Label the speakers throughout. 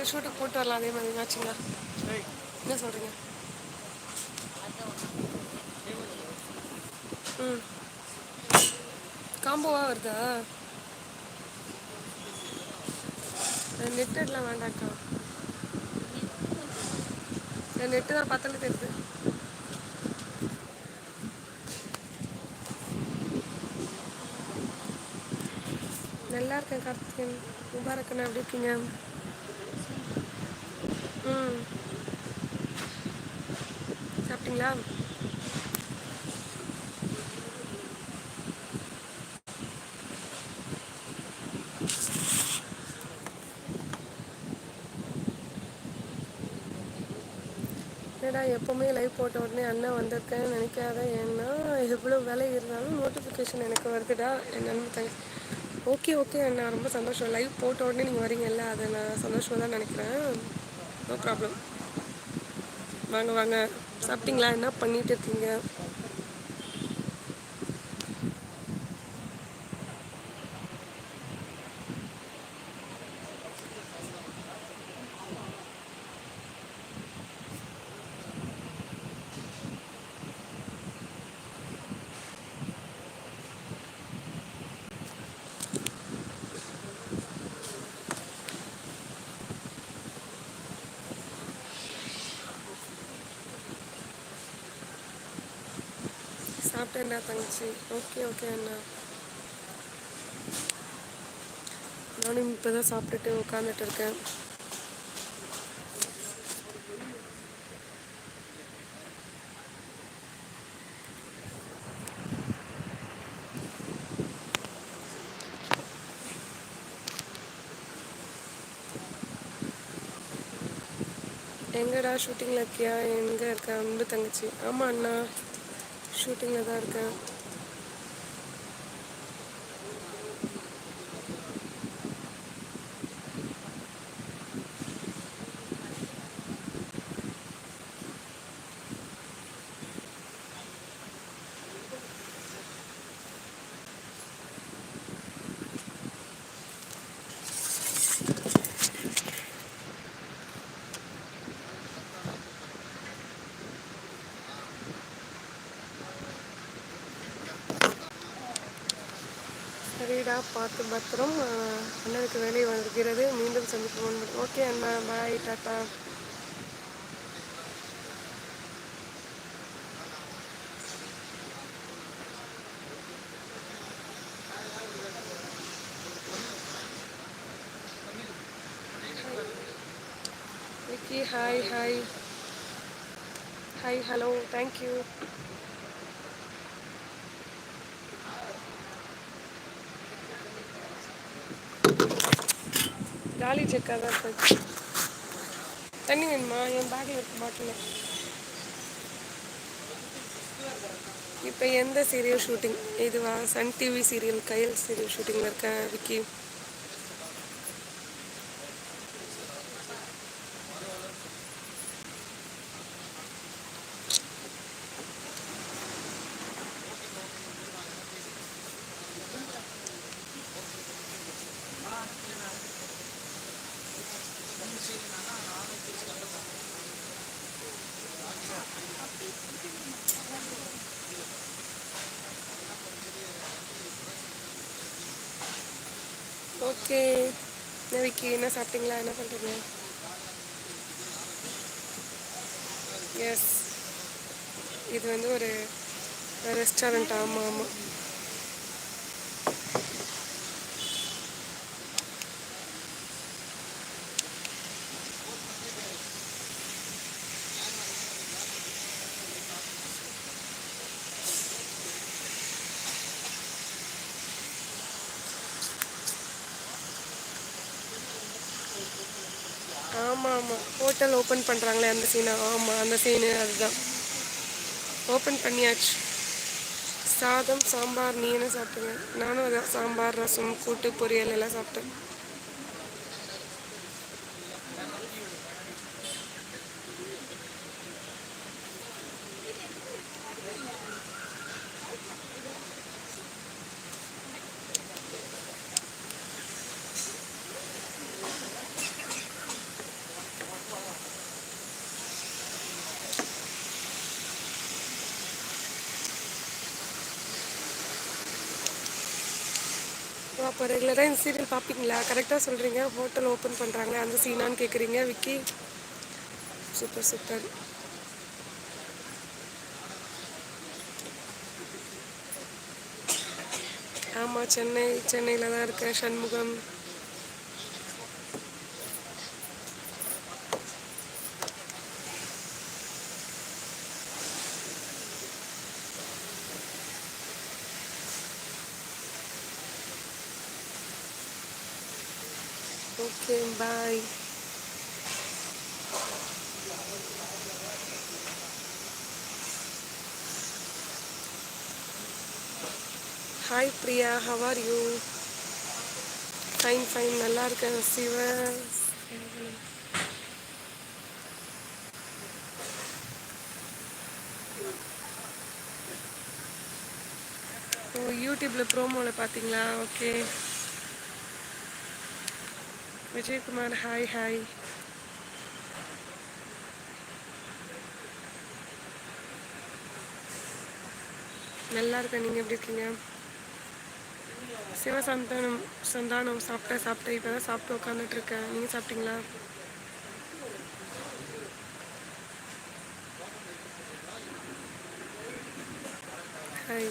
Speaker 1: அடுத்த ஷூட்டுக்கு போட்டு வரலாம் அதே மாதிரி மேட்சிங்களா என்ன சொல்கிறீங்க ம். காம்போவாக வருதா? நெட்டெட்லாம் வேண்டாக்கா நெட்டு தான் பத்தல தெரியுது. நல்லா இருக்கேன் கார்த்திகேயன். முபாரக்கண்ணா எப்படி இருக்கீங்க? சாப்பிட்டீங்களா? என்னடா எப்போவுமே லைவ் போட்ட உடனே அண்ணன் வந்திருக்கேன்னு நினைக்காத. ஏன்னா எவ்வளோ வேலை இருந்தாலும் நோட்டிஃபிகேஷன் எனக்கு வருதுடா. என்னன்னு தங்க ஓகே ஓகே அண்ணா. ரொம்ப சந்தோஷம். லைவ் போட்ட உடனே நீங்கள் வரீங்கல்ல அதை நான் சந்தோஷமாக தான் நினைக்கிறேன். நோ ப்ராப்ளம் வாங்க வாங்க. சாப்பிட்டீங்களா? என்ன பண்ணிட்டு இருக்கீங்க? சாப்பிட்டேன்டா தங்கச்சி. ஓகே ஓகே அண்ணா. நானும் இப்போ தான் சாப்பிட்டுட்டு உட்காந்துட்டு இருக்கேன். எங்கடா ஷூட்டிங்கில் இருக்கியா? எங்கே இருக்க? அன்பு தங்கச்சி. ஆமாம் அண்ணா. ஷூட்டிங்கில் தான் இருக்கேன். சரிடா பார்த்து பத்திரம் அண்ணனுக்கு வேலை வருகிறது. மீண்டும் சந்திப்போம். ஓகே அண்ணா bye tata Vicky hi hi. Hi hello. Thank you காலி செக்காக தான் இருக்கு தண்ணி வேணுமா? என் பேக்கில் இருக்க பாட்டில் இப்போ எந்த சீரியல் ஷூட்டிங் இதுவா? Sun TV serial Kayal serial ஷூட்டிங்கில் இருக்க விக்கி? ஓகே என்ன விக்கி என்ன சாப்பிட்டீங்களா என்ன பண்ணுறீங்க எஸ் இது வந்து ஒரு ரெஸ்டாரண்ட் ஆமாம் ஆமாம் ஆமாம் ஆமாம் ஹோட்டல் ஓப்பன் பண்ணுறாங்களே அந்த சீனை ஆமாம் அந்த சீனு அதுதான். ஓப்பன் பண்ணியாச்சு. சாதம் சாம்பார் நீ என்ன சாப்பிட்டீங்க நானும் அதான் சாம்பார் ரசம் கூட்டு பொரியல் எல்லாம் சாப்பிட்டேன். அப்போ ரெகுலராக இந்த சீரியல் பார்ப்பீங்களா? கரெக்டாக சொல்கிறீங்க ஹோட்டல் ஓப்பன் பண்ணுறாங்க அந்த சீனான்னு கேட்குறீங்க விக்கி சூப்பர் சூப்பர் ஆமாம் சென்னை சென்னையில் தான் இருக்கேன் Shanmugam. Okay bye hi Priya how are you fine fine நல்லா இருக்கேன் சிவ. ஓ யூடியூப்பில் ப்ரோமோவில் பார்த்தீங்களா? ஓகே விஜயகுமார் ஹாய் ஹாய் நல்லா இருக்கேன். நீங்கள் எப்படி இருக்கீங்க? சிவசந்தானம் சந்தானம் சாப்பிட்டேன் சாப்பிட்டேன் இப்போ தான் சாப்பிட்டு உட்காந்துட்டு இருக்கேன். நீங்கள் சாப்பிட்டீங்களா? ஹாய்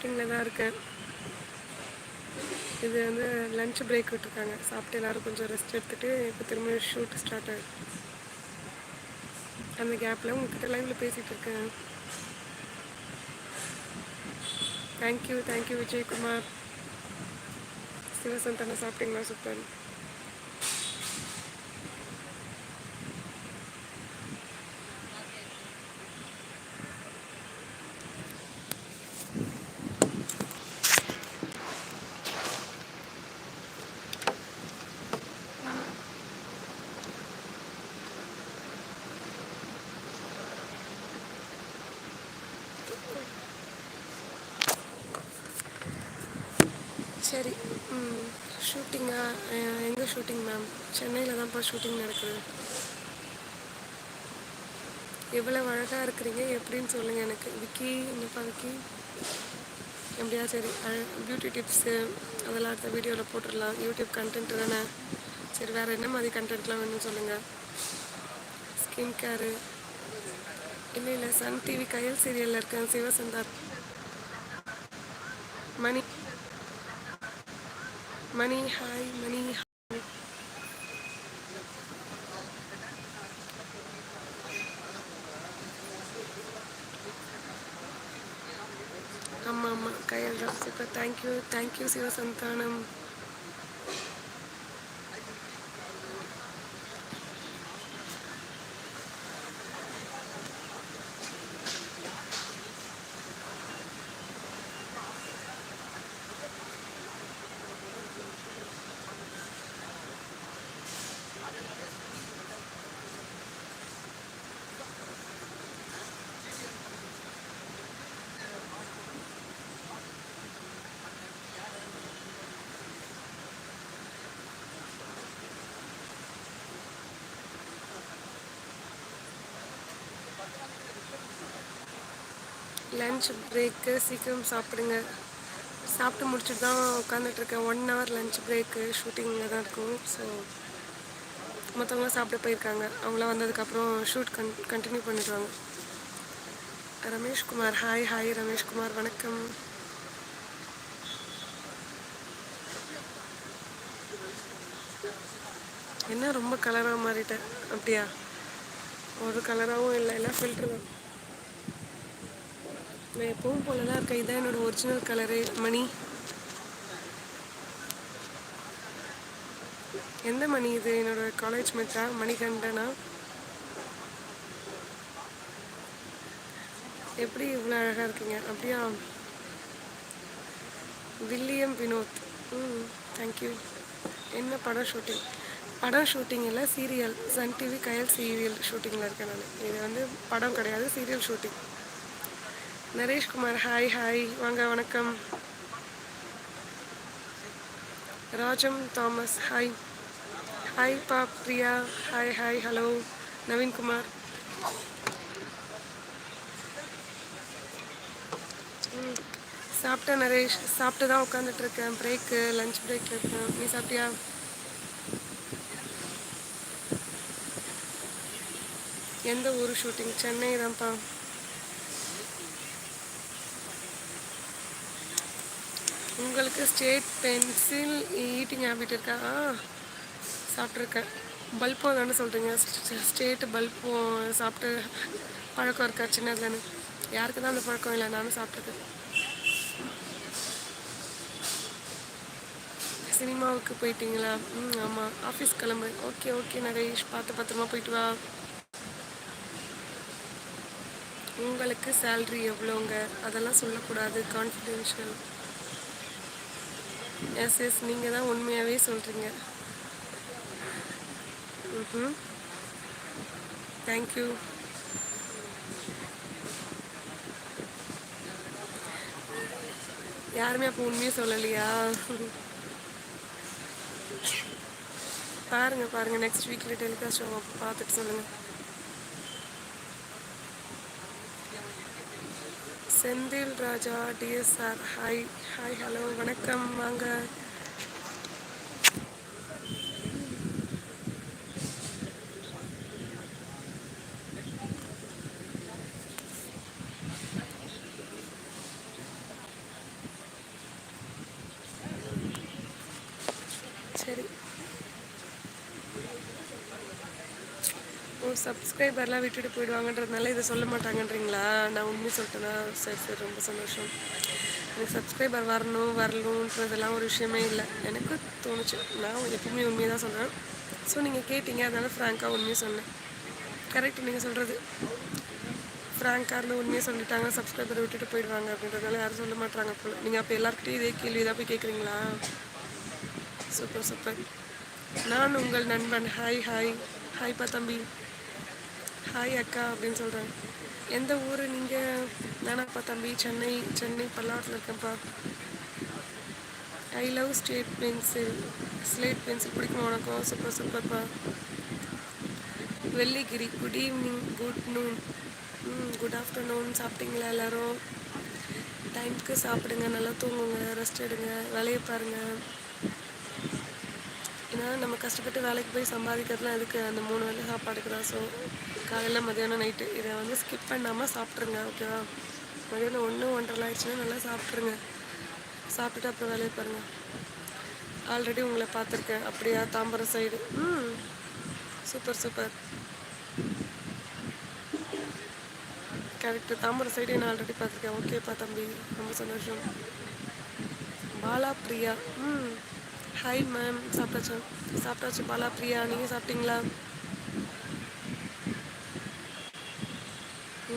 Speaker 1: ஷூட்டிங்கில் தான் இருக்கேன். இது வந்து லஞ்ச் பிரேக் விட்டுருக்காங்க. சாப்பிட்டு எல்லோரும் கொஞ்சம் ரெஸ்ட் எடுத்துகிட்டு இப்போ திரும்ப ஷூட் ஸ்டார்ட் ஆகுது. அந்த கேப்பில் உங்ககிட்ட லைவில் பேசிகிட்டு இருக்கேன். Thank you thank you Vijayakumar. சிவசந்தனை சாப்பிட்டீங்களா சூப்பர் சரி ம் ஷூட்டிங்கா எங்கே ஷூட்டிங் மேம் சென்னையில் தான்ப்பா ஷூட்டிங் நடக்குது. எவ்வளோ அழகாக இருக்கிறீங்க எப்படின்னு சொல்லுங்கள் எனக்கு. விக்கி என்னப்பா விக்கி? எப்படியா சரி பியூட்டி டிப்ஸு அதெல்லாம் அடுத்த வீடியோவில் போட்டுடலாம். யூடியூப் கண்டென்ட் தானே? சரி வேறு என்ன மாதிரி கண்டென்ட்லாம் வேணும்னு சொல்லுங்கள் ஸ்கின் கேரு இல்லை இல்லை சன் டிவி கையல் சீரியலில் இருக்கேன் சிவசந்தார். மணி மணி ஹாய் மணி ஆமாம் ஆமாம் கையல் தான் super thank you thank you Sivasanthanam lunch break சீக்கிரம் சாப்பிடுங்க. சாப்பிட்டு முடிச்சுட்டு தான் உட்காந்துட்ருக்கேன் ஒன் ஹவர் லன்ச் பிரேக்கு ஷூட்டிங்கில் தான் இருக்கும். ஸோ மற்றவங்களாம் சாப்பிட போயிருக்காங்க. அவங்களாம் வந்ததுக்கப்புறம் ஷூட் கன் கண்டினியூ பண்ணிடுவாங்க. ரமேஷ்குமார் ஹாய் ஹாய் ரமேஷ்குமார் வணக்கம். என்ன ரொம்ப கலராக மாறிட்டேன் அப்படியா? ஒரு கலராகவும் இல்லை. எல்லாம் ஃபில்ட்ரு தான். நான் எப்பவும் போல தான் இருக்கேன். இதான் என்னோடய ஒரிஜினல் கலரு மணி. எந்த மணி இது? என்னோடய காலேஜ் மெட்டா மணிகண்டனா? எப்படி இவ்வளோ அழகாக இருக்கீங்க? அப்படியா? வில்லியம் வினோத். ம் தேங்க்யூ என்ன படம் ஷூட்டிங் படம் ஷூட்டிங் இல்லை serial Sun TV Kayal serial ஷூட்டிங்கில் இருக்கேன் நான். இது வந்து படம் கிடையாது serial shooting Nareshkumar hi hi. வாங்க வணக்கம். Rajam Thomas hi. ஹாய் பா Priya. Hi hi hello. Naveenkumar. சாப்பிட்டா சாப்பிட்டேன் நரேஷ் சாப்பிட்டு தான் உட்காந்துட்டு இருக்கேன் பிரேக்கு லஞ்ச் பிரேக் இருக்கேன் நீ சாப்பிட்டியா? எந்த ஊர் ஷூட்டிங் சென்னை தான்ப்பா. உங்களுக்கு ஸ்டேட் பென்சில் ஈட்டிங் ஹேபிட் இருக்கா? சாப்பிட்ருக்கேன் பல்போ தானே சொல்கிறீங்க ஸ்டேட் பல்போ சாப்பிட்டு பழக்கம் இருக்கா? சின்னதுலன்னு யாருக்கு தான் அந்த பழக்கம் இல்லை? நானும் சாப்பிட்ருக்கேன் சினிமாவுக்கு போயிட்டீங்களா? ம் ஆமாம் ஆஃபீஸ் கிளம்பு. Okay okay Naresh. பார்த்து பத்திரமா போயிட்டு வா. உங்களுக்கு சேல்ரி எவ்வளோங்க? அதெல்லாம் சொல்லக்கூடாது. கான்ஃபிடென்ஷியல் எஸ் எஸ் நீங்கள் தான் உண்மையாகவே சொல்கிறீங்க ம் தேங்க்யூ யாருமே அப்போ உண்மையை சொல்லலையா? பாருங்க பாருங்க நெக்ஸ்ட் வீக்கில் டெலிகாஸ்ட் பார்த்துட்டு சொல்லுங்கள் Senthil Raja TSR hi hi hello வணக்கம். வாங்க சரி ஓ சப்ஸ்கிரைபர்லாம் விட்டுட்டு போயிடுவாங்கன்றதுனால இதை சொல்ல மாட்டாங்கன்றீங்களா? நான் உண்மை சொல்லிட்டேனா? சரி சரி ரொம்ப சந்தோஷம். எனக்கு சப்ஸ்கிரைபர் வரணும் வரணுன்றதெல்லாம் ஒரு விஷயமே இல்லை. எனக்கு தோணுச்சு. நான் எப்பவுமே உண்மையை தான் சொல்கிறேன் ஸோ நீங்கள் கேட்டீங்க அதனால் ஃப்ராங்காக உண்மையை சொன்னேன். கரெக்ட் நீங்கள் சொல்கிறது ஃப்ராங்காக இருந்து உண்மையை சொல்லிட்டாங்க சப்ஸ்கிரைபரை விட்டுட்டு போயிடுவாங்க அப்படின்றதால யாரும் சொல்ல மாட்டாங்க போல. நீங்கள் அப்போ எல்லாருக்கிட்டையும் இதே கேள்வி தான் போய் கேட்குறீங்களா சூப்பர் சூப்பர் நான் உங்கள் நண்பன். ஹாய் ஹாய் ஹாய்ப்பா தம்பி. ஹாய் அக்கா அப்படின்னு சொல்கிறேன் எந்த ஊர் நீங்கள் நானாப்பா தம்பி சென்னை சென்னை பல்லாவரத்தில் இருக்கேன்ப்பா. I love state pencil slate pencil பிடிக்குமா உனக்கும் சூப்பர் சூப்பர்ப்பா Velligiri good evening good noon hmm good afternoon சாப்பிட்டீங்களா எல்லோரும்? டைமுக்கு சாப்பிடுங்க நல்லா தூங்குங்க ரெஸ்ட் எடுங்க வேலையை பாருங்கள் ஏன்னா நம்ம கஷ்டப்பட்டு வேலைக்கு போய் சம்பாதிக்கிறதுலாம் எதுக்கு? அந்த மூணு வேளை சாப்பாடுக்கு தான். ஸோ காலையில் மதியானம் நைட்டு இதை வந்து ஸ்கிப் பண்ணாமல் சாப்பிட்ருங்க ஓகேவா மதியானம் ஒன்று ஒன்றரை ஆயிடுச்சுன்னா நல்லா சாப்பிட்ருங்க சாப்பிட்டுட்டு அப்புறம் வேலையை பாருங்கள் ஆல்ரெடி உங்களை பார்த்துருக்கேன். அப்படியா? தாம்பரம் சைடு ம். Super super correct Tambaram side நான் ஆல்ரெடி பார்த்துருக்கேன். ஓகேப்பா தம்பி. ரொம்ப சந்தோஷம். பாலா பிரியா ம். ஹாய் மேம் சாப்பிட்டாச்சு? சாப்பிட்டாச்சு பாலா பிரியா நீங்கள் சாப்பிட்டீங்களா?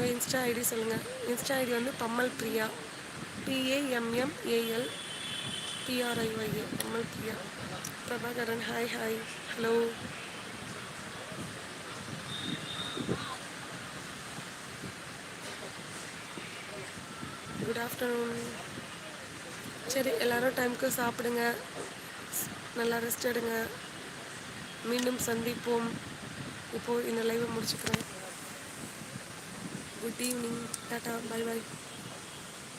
Speaker 1: உங்கள் இன்ஸ்டா ஐடி சொல்லுங்கள் இன்ஸ்டா ஐடி வந்து Pammal Priya P A M M A L P R I Y A Pammal Priya Prabhakaran hi hi hello good afternoon சரி எல்லாரும் டைமுக்கு சாப்பிடுங்க. நல்லா ரெஸ்ட் எடுங்க. மீண்டும் சந்திப்போம். இப்போது இந்த லைவை முடிச்சுக்கிறேன். Good evening tata bye bye